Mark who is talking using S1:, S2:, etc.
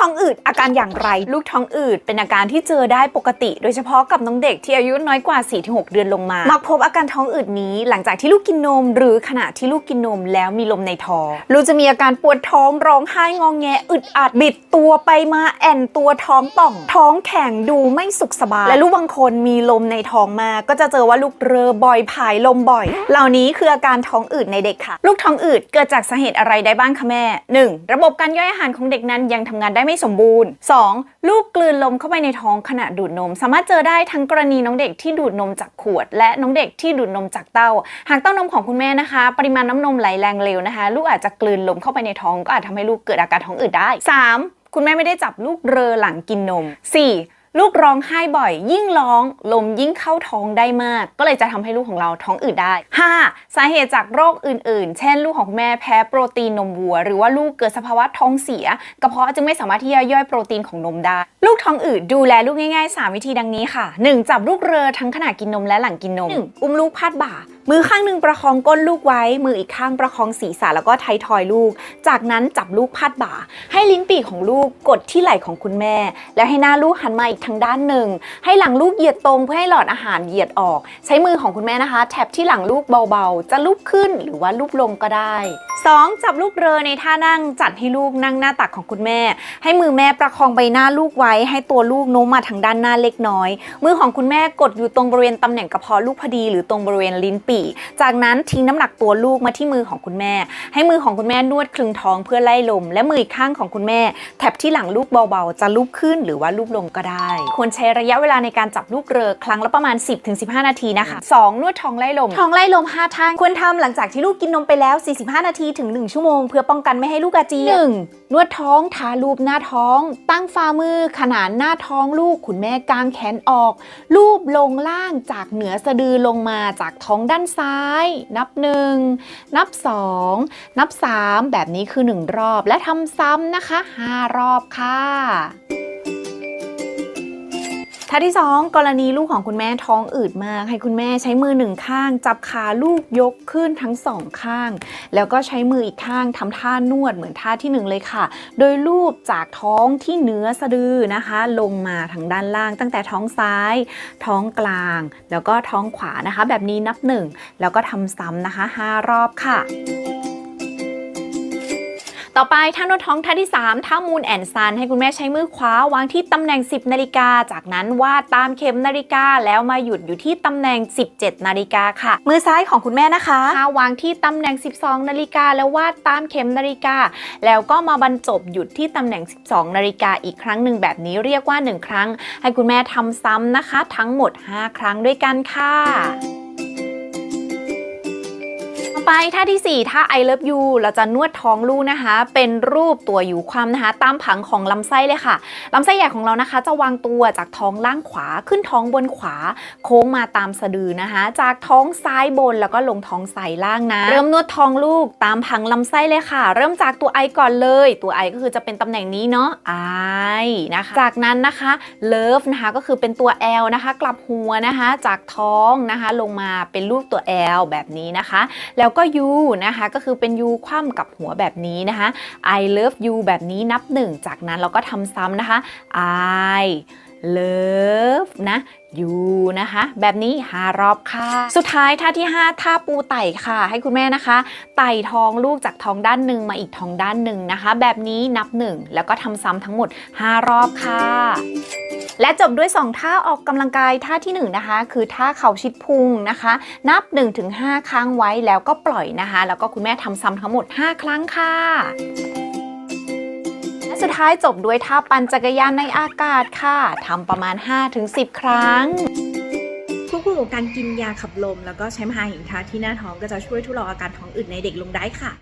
S1: ท้องอืดอาการอย่างไร ลูกท้องอืดเป็นอาการที่เจอได้ปกติ โดยเฉพาะกับน้องเด็กที่อายุน้อยกว่า 4-6 เดือนลงมา มักพบอาการท้องอืดนี้หลังจากที่ลูกกินนม หรือขณะที่ลูกกินนมแล้วมีลมในท้อง ลูกจะมีอาการปวดท้องร้องไห้งองแงอึดอัดบิดตัวไปมาแอนตัวท้องป่อง ท้องแข็งดูไม่สุขสบาย และลูกบางคนมีลมในท้องมา ก็จะเจอว่าลูกเรอบ่อยผายลมบ่อย เหล่านี้คืออาการท้องอืดในเด็กค่ะ ลูกท้องอืดเกิดจากสาเหตุอะไรได้บ้างคะแม่ 1. ระบบการย่อยอาหารของเด็กนั้นยังทำงานได้ไม่สมบูรณ์ 2. ลูกกลืนลมเข้าไปในท้องขณะดูดนม สามารถเจอได้ทั้งกรณีน้องเด็กที่ดูดนมจากขวด และน้องเด็กที่ดูดนมจากเต้า หากเต้านมของคุณแม่นะคะ ปริมาณน้ำนมไหลแรงเร็วนะคะ ลูกอาจจะกลืนลมเข้าไปในท้องก็อาจทำให้ลูกเกิดอาการท้องอืดได้ 3. คุณแม่ไม่ได้จับลูกเรอหลังกินนม 4. ลูกร้องไห้บ่อย ยิ่งร้องลมยิ่งเข้าท้องได้มาก ก็เลยจะทำให้ลูกของเราท้องอืดได้ 5. สาเหตุจากโรคอื่นๆ เช่น ลูกของคุณแม่แพ้โปรตีนนมวัว หรือว่าลูกเกิดสภาวะท้องเสียกระเพาะจึงไม่สามารถที่จะย่อยโปรตีนของนมได้ ลูกท้องอืดดูแลลูกง่ายๆ 3 วิธีดังนี้ค่ะ 1. จับลูกเรือทั้งขณะกินนมและหลังกินนม 1. อุ้มลูกพาดบ่า มือข้างหนึ่งประคองก้นลูกไว้ มืออีกข้างประคองศีรษะแล้วก็ไทยทอยลูก จากนั้นจับลูกพาดบ่า ให้ลิ้นปีกของลูกกดที่ไหล่ของคุณแม่ แล้วให้หน้าลูกหันมาอีกทางด้านหนึ่ง ให้หลังลูกเหยียดตรงเพื่อให้หลอดอาหารเหยียดออก ใช้มือของคุณแม่นะคะแทบที่หลังลูกเบาๆ จะลูบขึ้นหรือว่าลูบลงก็ได้ 2. จับลูกเรือในท่านั่งจัดให้ลูกนั่งหน้าตักของคุณแม่ ให้มือแม่ประคองใบหน้าลูกไว้ ให้ตัวลูกโน้มมาทางด้านหน้าเล็กน้อย มือของคุณแม่กดอยู่ตรงบริเวณตำแหน่งกระเพาะลูกพอดี หรือตรงบริเวณลิ้นปีจากนั้นทิ้งน้ำหนักตัวลูกมาที่มือของคุณแม่ ให้มือของคุณแม่นวดคลึงท้องเพื่อไล่ลม และมืออีกข้างของคุณแม่แท็บที่หลังลูกเบาๆ จะลูบขึ้นหรือว่าลูบลงก็ได้ ควรใช้ระยะเวลาในการจับลูกเรือครั้งละประมาณ 10-15 นาทีนะคะ 2. นวดท้องไล่ลมท้องไล่ลม5ท่าควรทำหลังจากที่ลูกกินนมไปแล้ว 45 นาทีถึง 1 ชั่วโมง เพื่อป้องกันไม่ให้ลูกอาเจียน 1. นวดท้องทาลูบหน้าท้อง ตั้งฝ่ามือขนานหน้าท้องลูกคุณแม่กางแขนออก ลูบลงล่างจากเหนือสะดือลงมาจากท้องด้านซ้าย นับ 1 นับ 2 นับ 3 แบบนี้คือ 1 รอบและทำซ้ำนะคะ 5 รอบค่ะ ท่าที่ 2 กรณีลูกของคุณแม่ท้องอืดมาก ให้คุณแม่ใช้มือหนึ่งข้าง จับขาลูกยกขึ้นทั้งสองข้าง แล้วก็ใช้มืออีกข้างทำท่านวดเหมือนท่าที่หนึ่งเลยค่ะ โดยลูบจากท้องที่เนื้อสะดือนะคะ ลงมาทางด้านล่างตั้งแต่ท้องซ้าย ท้องกลาง แล้วก็ท้องขวานะคะ แบบนี้นับหนึ่งแล้วก็ทำซ้ำนะคะ 5 รอบค่ะ ต่อไปท่านวดท้องท่าที่ 3 ท่ามูนแอนซันให้คุณแม่ใช้มือขวาวางที่ตำแหน่ง 10 นาฬิกา จากนั้นวาดตามเข็มนาฬิกาแล้วมาหยุดอยู่ที่ตำแหน่ง 17 นาฬิกาค่ะ มือซ้ายของคุณแม่นะคะวางที่ตำแหน่ง 12 นาฬิกาแล้ววาดตามเข็มนาฬิกา แล้วก็มาบรรจบหยุดที่ตำแหน่ง 12 นาฬิกาอีกครั้งหนึ่งแบบนี้เรียกว่า 1 ครั้ง ให้คุณแม่ทำซ้ำนะคะ ทั้งหมด 5 ครั้งด้วยกันค่ะ ไปท่าที่ 4 ท่า I love you เราจะนวดท้องลูกนะคะ เป็นรูปตัวอยู่ความนะคะ ตามผังของลำไส้เลยค่ะลำไส้ใหญ่ของเรานะคะ จะวางตัวจากท้องล่างขวาขึ้นท้องบนขวา โค้งมาตามสะดือนะคะ จากท้องซ้ายบนแล้วก็ลงท้องซ้ายล่างนะ เริ่มนวดท้องลูกตามผังลำไส้เลยค่ะ เริ่มจากตัว I ก่อนเลย ตัว I ก็คือจะเป็นตำแหน่งนี้เนาะ I นะคะ จากนั้นนะคะ Love นะคะก็คือเป็นตัว L นะคะ กลับหัวนะคะ จากท้องนะคะลงมาเป็นรูปตัว L แบบนี้นะคะ แล้วก็ U นะคะก็คือเป็น U คว่ำกับหัวแบบนี้นะคะ I love you แบบนี้นับหนึ่งจากนั้นเราก็ทำซ้ำนะคะ I love นะ you นะคะ แบบนี้ 5 รอบค่ะ สุดท้ายท่าที่ 5 ท่าปูไต่ค่ะ ให้คุณแม่นะคะ ไต่ท้องลูกจากท้องด้านหนึ่งมาอีกท้องด้านหนึ่งนะคะ แบบนี้นับหนึ่งแล้วก็ทำซ้ำทั้งหมด 5 รอบค่ะ และจบด้วย 2 ท่าออกกำลังกายท่าที่ 1 นะคะ คือท่าเข่าชิดพุงนะคะ นับ 1-5 ครั้งไว้แล้วก็ปล่อยนะคะ แล้วก็คุณแม่ทำซ้ำทั้งหมด 5 ครั้งค่ะและสุดท้ายจบด้วยท่าปั่นจักรยานในอากาศค่ะทำประมาณ 5-10 ครั้ง
S2: ควบคู่กับการกินยาขับลม แล้วก็ใช้มหาหิงทาที่หน้าท้องก็จะช่วยทุเลาอาการท้องอืดในเด็กลงได้ค่ะ